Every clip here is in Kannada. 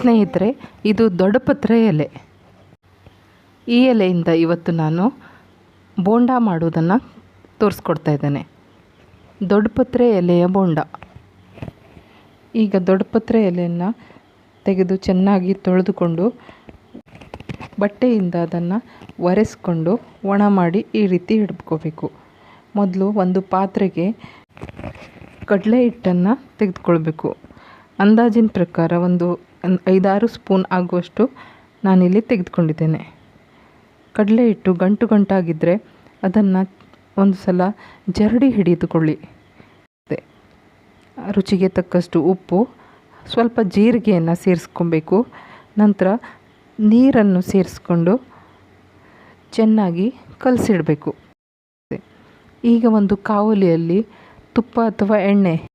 ಸ್ನೇಹಿತರೆ, ಇದು ದೊಡ್ಡಪತ್ರೆ ಎಲೆ. ಈ ಎಲೆಯಿಂದ ಇವತ್ತು ನಾನು ಬೋಂಡ ಮಾಡುವುದನ್ನು ತೋರಿಸ್ಕೊಡ್ತಾ ಇದ್ದೇನೆ. ದೊಡ್ಡಪತ್ರೆ ಎಲೆಯ ಬೋಂಡ. ಈಗ ದೊಡ್ಡಪತ್ರೆ ಎಲೆಯನ್ನು ತೆಗೆದು ಚೆನ್ನಾಗಿ ತೊಳೆದುಕೊಂಡು ಬಟ್ಟೆಯಿಂದ ಅದನ್ನು ಒರೆಸ್ಕೊಂಡು ಒಣ ಮಾಡಿ ಈ ರೀತಿ ಹಿಡ್ಕೋಬೇಕು ಮೊದಲು ಒಂದು ಪಾತ್ರೆಗೆ ಕಡಲೆ ಹಿಟ್ಟನ್ನು ತೆಗೆದುಕೊಳ್ಬೇಕು. ಅಂದಾಜಿನ ಪ್ರಕಾರ ಒಂದು ಐದಾರು ಸ್ಪೂನ್ ಆಗುವಷ್ಟು ನಾನಿಲ್ಲಿ ತೆಗೆದುಕೊಂಡಿದ್ದೇನೆ. ಕಡಲೆ ಹಿಟ್ಟು ಗಂಟು ಗಂಟಾಗಿದ್ದರೆ ಅದನ್ನು ಒಂದು ಸಲ ಜರಡಿ ಹಿಡಿದುಕೊಳ್ಳಿ. ರುಚಿಗೆ ತಕ್ಕಷ್ಟು ಉಪ್ಪು, ಸ್ವಲ್ಪ ಜೀರಿಗೆಯನ್ನು ಸೇರಿಸ್ಕೊಬೇಕು. ನಂತರ ನೀರನ್ನು ಸೇರಿಸ್ಕೊಂಡು ಚೆನ್ನಾಗಿ ಕಲಸಿಡಬೇಕು. ಈಗ ಒಂದು ಕಾವಲಿಯಲ್ಲಿ ತುಪ್ಪ ಅಥವಾ ಎಣ್ಣೆ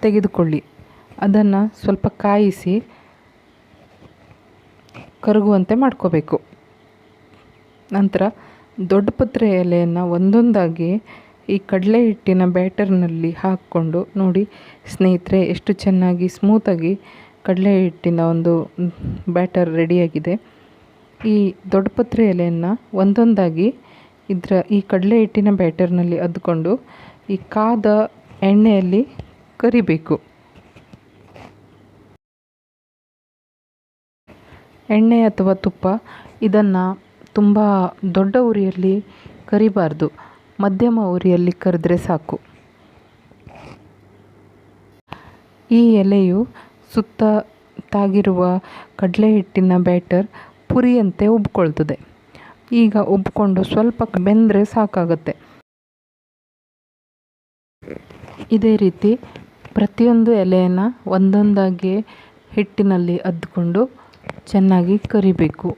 ತೆಗೆದುಕೊಳ್ಳಿ. ಅದನ್ನು ಸ್ವಲ್ಪ ಕಾಯಿಸಿ ಕರಗುವಂತೆ ಮಾಡ್ಕೋಬೇಕು. ನಂತರ ದೊಡ್ಡ ಪತ್ರೆ ಎಲೆಯನ್ನು ಒಂದೊಂದಾಗಿ ಈ ಕಡಲೆ ಹಿಟ್ಟಿನ ಬ್ಯಾಟರ್ನಲ್ಲಿ ಹಾಕ್ಕೊಂಡು ನೋಡಿ ಸ್ನೇಹಿತರೆ, ಎಷ್ಟು ಚೆನ್ನಾಗಿ ಸ್ಮೂತಾಗಿ ಕಡಲೆ ಹಿಟ್ಟಿನ ಒಂದು ಬ್ಯಾಟರ್ ರೆಡಿಯಾಗಿದೆ. ಈ ದೊಡ್ಡ ಪತ್ರೆ ಎಲೆಯನ್ನು ಒಂದೊಂದಾಗಿ ಇದರ ಈ ಕಡಲೆ ಹಿಟ್ಟಿನ ಬ್ಯಾಟರ್ನಲ್ಲಿ ಅದ್ಕೊಂಡು ಈ ಕಾದ ಎಣ್ಣೆಯಲ್ಲಿ ಕರಿಬೇಕು. ಎಣ್ಣೆ ಅಥವಾ ತುಪ್ಪ, ಇದನ್ನು ತುಂಬ ದೊಡ್ಡ ಉರಿಯಲ್ಲಿ ಕರಿಬಾರ್ದು. ಮಧ್ಯಮ ಉರಿಯಲ್ಲಿ ಕರೆದ್ರೆ ಸಾಕು. ಈ ಎಲೆಯು ಸುತ್ತ ತಾಗಿರುವ ಕಡಲೆ ಹಿಟ್ಟಿನ ಬ್ಯಾಟರ್ ಪುರಿಯಂತೆ ಉಬ್ಕೊಳ್ತದೆ. ಈಗ ಉಬ್ಕೊಂಡು ಸ್ವಲ್ಪ ಬೆಂದರೆ ಸಾಕಾಗುತ್ತೆ. ಇದೇ ರೀತಿ ಪ್ರತಿಯೊಂದು ಎಲೆಯನ್ನು ಒಂದೊಂದಾಗಿ ಹಿಟ್ಟಿನಲ್ಲಿ ಅದ್ಕೊಂಡು ಚೆನ್ನಾಗಿ ಕರಿಬೇಕು.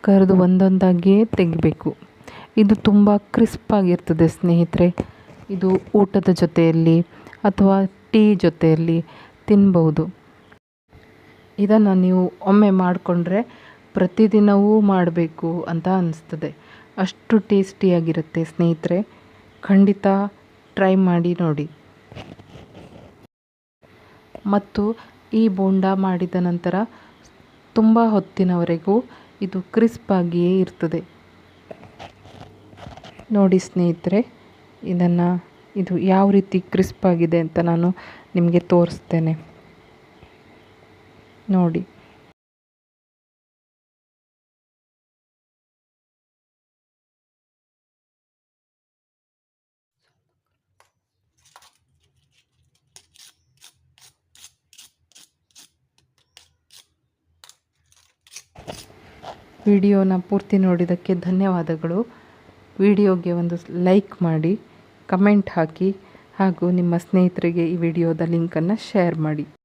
ಕರೆದು ಒಂದೊಂದಾಗಿಯೇ ತೆಗಿಬೇಕು. ಇದು ತುಂಬ ಕ್ರಿಸ್ಪಾಗಿರ್ತದೆ ಸ್ನೇಹಿತರೆ. ಇದು ಊಟದ ಜೊತೆಯಲ್ಲಿ ಅಥವಾ ಟೀ ಜೊತೆಯಲ್ಲಿ ತಿನ್ಬೋದು ಇದನ್ನು ನೀವು ಒಮ್ಮೆ ಮಾಡಿಕೊಂಡ್ರೆ ಪ್ರತಿದಿನವೂ ಮಾಡಬೇಕು ಅಂತ ಅನಿಸ್ತದೆ. ಅಷ್ಟು ಟೇಸ್ಟಿಯಾಗಿರುತ್ತೆ ಸ್ನೇಹಿತರೆ. ಖಂಡಿತ ಟ್ರೈ ಮಾಡಿ ನೋಡಿ. ಮತ್ತು ಈ ಬೋಂಡ ಮಾಡಿದ ನಂತರ ತುಂಬ ಹೊತ್ತಿನವರೆಗೂ ಇದು ಕ್ರಿಸ್ಪಾಗಿಯೇ ಇರ್ತದೆ. ನೋಡಿ ಸ್ನೇಹಿತರೆ, ಇದನ್ನು ಇದು ಯಾವ ರೀತಿ ಕ್ರಿಸ್ಪಾಗಿದೆ ಅಂತ ನಾನು ನಿಮಗೆ ತೋರಿಸ್ತೇನೆ. ನೋಡಿ. ವಿಡಿಯೋನ ಪೂರ್ತಿ ನೋಡಿದ್ದಕ್ಕೆ ಧನ್ಯವಾದಗಳು. ವಿಡಿಯೋಗೆ ಒಂದು ಲೈಕ್ ಮಾಡಿ, ಕಮೆಂಟ್ ಹಾಕಿ ಹಾಗೂ ನಿಮ್ಮ ಸ್ನೇಹಿತರಿಗೆ ಈ ವಿಡಿಯೋದ ಲಿಂಕನ್ನು ಶೇರ್ ಮಾಡಿ.